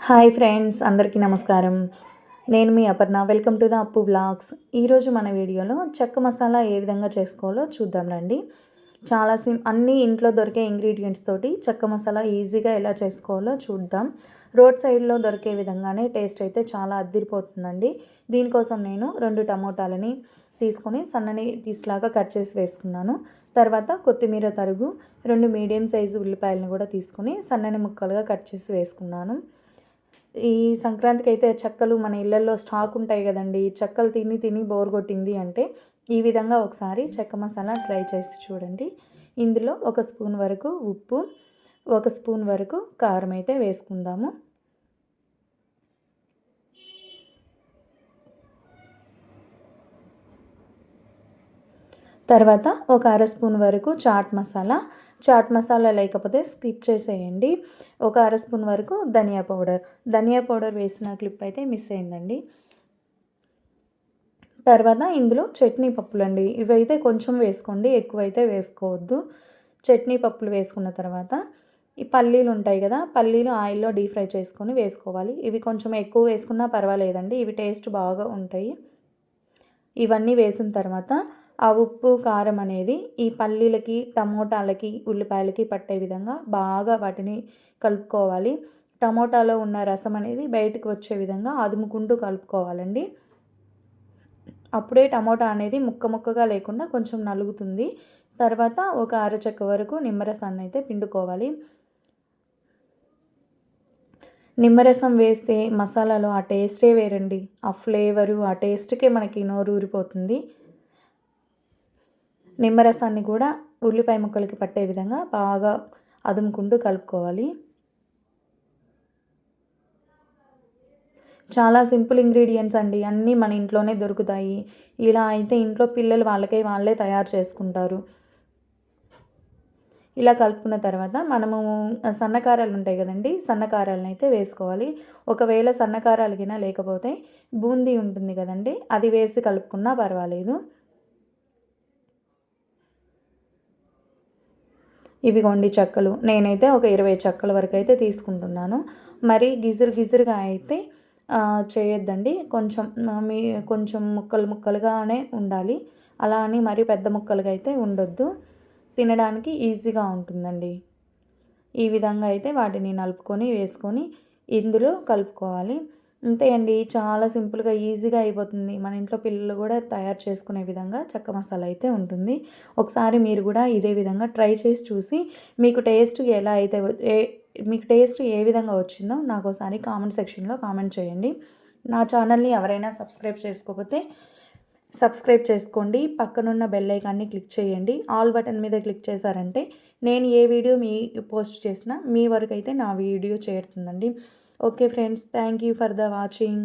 Hi friends అందరికీ నమస్కారం. నేను మీ Aparna. Welcome to the Appu vlogs. ఈరోజు మన వీడియోలో చెక్క మసాలా ఏ విధంగా చేసుకోవాలో చూద్దాం రండి. చాలా సిం అన్ని ఇంట్లో దొరికే ఇంగ్రీడియంట్స్ తోటి చెక్క మసాలా ఈజీగా ఎలా చేసుకోవాలో చూద్దాం. రోడ్ సైడ్లో దొరికే విధంగానే టేస్ట్ అయితే చాలా అద్దిరిపోతుందండి. దీనికోసం నేను రెండు టమోటాలని తీసుకొని సన్నని పీస్ లాగా కట్ చేసి వేసుకున్నాను. తర్వాత కొత్తిమీర తరుగు రెండు మీడియం సైజు ఉల్లిపాయలను కూడా తీసుకొని సన్నని ముక్కలుగా కట్ చేసి వేసుకున్నాను. ఈ సంక్రాంతికి అయితే చెక్కలు మన ఇళ్ళల్లో స్టాక్ ఉంటాయి కదండి చెక్కలు తిని తిని బోర్ కొట్టింది అంటే ఈ విధంగా ఒకసారి చెక్క మసాలా ట్రై చేసి చూడండి. ఇందులో ఒక స్పూన్ వరకు ఉప్పు ఒక స్పూన్ వరకు కారం అయితే వేసుకుందాము. తర్వాత ఒక అర స్పూన్ వరకు చాట్ మసాలా చాట్ మసాలా లేకపోతే స్కిప్ చేసేయండి. ఒక అర స్పూన్ వరకు ధనియా పౌడర్. ధనియా పౌడర్ వేసిన క్లిప్ అయితే మిస్ అయిందండి. తర్వాత ఇందులో చట్నీ పప్పులు అండి. ఇవైతే కొంచెం వేసుకోండి ఎక్కువైతే వేసుకోవద్దు. చట్నీ పప్పులు వేసుకున్న తర్వాత ఈ పల్లీలు ఉంటాయి కదా పల్లీలు ఆయిల్లో డీప్ ఫ్రై చేసుకొని వేసుకోవాలి. ఇవి కొంచెం ఎక్కువ వేసుకున్నా పర్వాలేదండి. ఇవి టేస్ట్ బాగా ఉంటాయి. ఇవన్నీ వేసిన తర్వాత ఆ ఉప్పు కారం అనేది ఈ పల్లీలకి టమోటాలకి ఉల్లిపాయలకి పట్టే విధంగా బాగా వాటిని కలుపుకోవాలి. టమోటాలో ఉన్న రసం అనేది బయటకు వచ్చే విధంగా అదుముకుంటూ కలుపుకోవాలండి. అప్పుడే టమోటా అనేది ముక్క ముక్కగా లేకుండా కొంచెం నలుగుతుంది. తర్వాత ఒక అరచక్క వరకు నిమ్మరసాన్ని అయితే పిండుకోవాలి. నిమ్మరసం వేస్తే మసాలాలో ఆ టేస్టే వేరండి. ఆ ఫ్లేవరు ఆ టేస్ట్కే మనకి నోరు ఊరిపోతుంది. నిమ్మరసాన్ని కూడా ఉల్లిపాయ ముక్కలకి పట్టే విధంగా బాగా అదుముకుంటూ కలుపుకోవాలి. చాలా సింపుల్ ఇంగ్రీడియంట్స్ అండి. అన్నీ మన ఇంట్లోనే దొరుకుతాయి. ఇలా అయితే ఇంట్లో పిల్లలు వాళ్ళకై వాళ్ళే తయారు చేసుకుంటారు. ఇలా కలుపుకున్న తర్వాత మనము సన్నకారాలు ఉంటాయి కదండి సన్నకారాలను అయితే వేసుకోవాలి. ఒకవేళ సన్నకారాలు గిన లేకపోతే బూందీ ఉంటుంది కదండి అది వేసి కలుపుకున్నా పర్వాలేదు. ఇవిగోండి చెక్కలు. నేనైతే ఒక ఇరవై చెక్కల వరకు అయితే తీసుకుంటున్నాను. మరి గిజురు గిజురుగా అయితే చేయొద్దండి. కొంచెం మీ కొంచెం ముక్కలు ముక్కలుగానే ఉండాలి. అలా అని మరి పెద్ద ముక్కలుగా అయితే ఉండొద్దు. తినడానికి ఈజీగా ఉంటుందండి. ఈ విధంగా అయితే వాటిని నలుపుకొని వేసుకొని ఇందులో కలుపుకోవాలి. అంతే అండి. చాలా సింపుల్గా ఈజీగా అయిపోతుంది. మన ఇంట్లో పిల్లలు కూడా తయారు చేసుకునే విధంగా చక్క మసాలా అయితే ఉంటుంది. ఒకసారి మీరు కూడా ఇదే విధంగా ట్రై చేసి చూసి మీకు టేస్ట్ ఎలా అయితే మీకు టేస్ట్ ఏ విధంగా వచ్చిందో నాకు ఒకసారి కామెంట్ సెక్షన్లో కామెంట్ చేయండి. నా ఛానల్ని ఎవరైనా సబ్స్క్రైబ్ చేసుకోకపోతే సబ్స్క్రైబ్ చేసుకోండి. పక్కనున్న బెల్ ఐకాన్ని క్లిక్ చేయండి. ఆల్ బటన్ మీద క్లిక్ చేశారంటే నేను ఏ వీడియో మీ పోస్ట్ చేసినా మీ వరకు అయితే నా వీడియో చేరుతుందండి. Okay friends thank you for the watching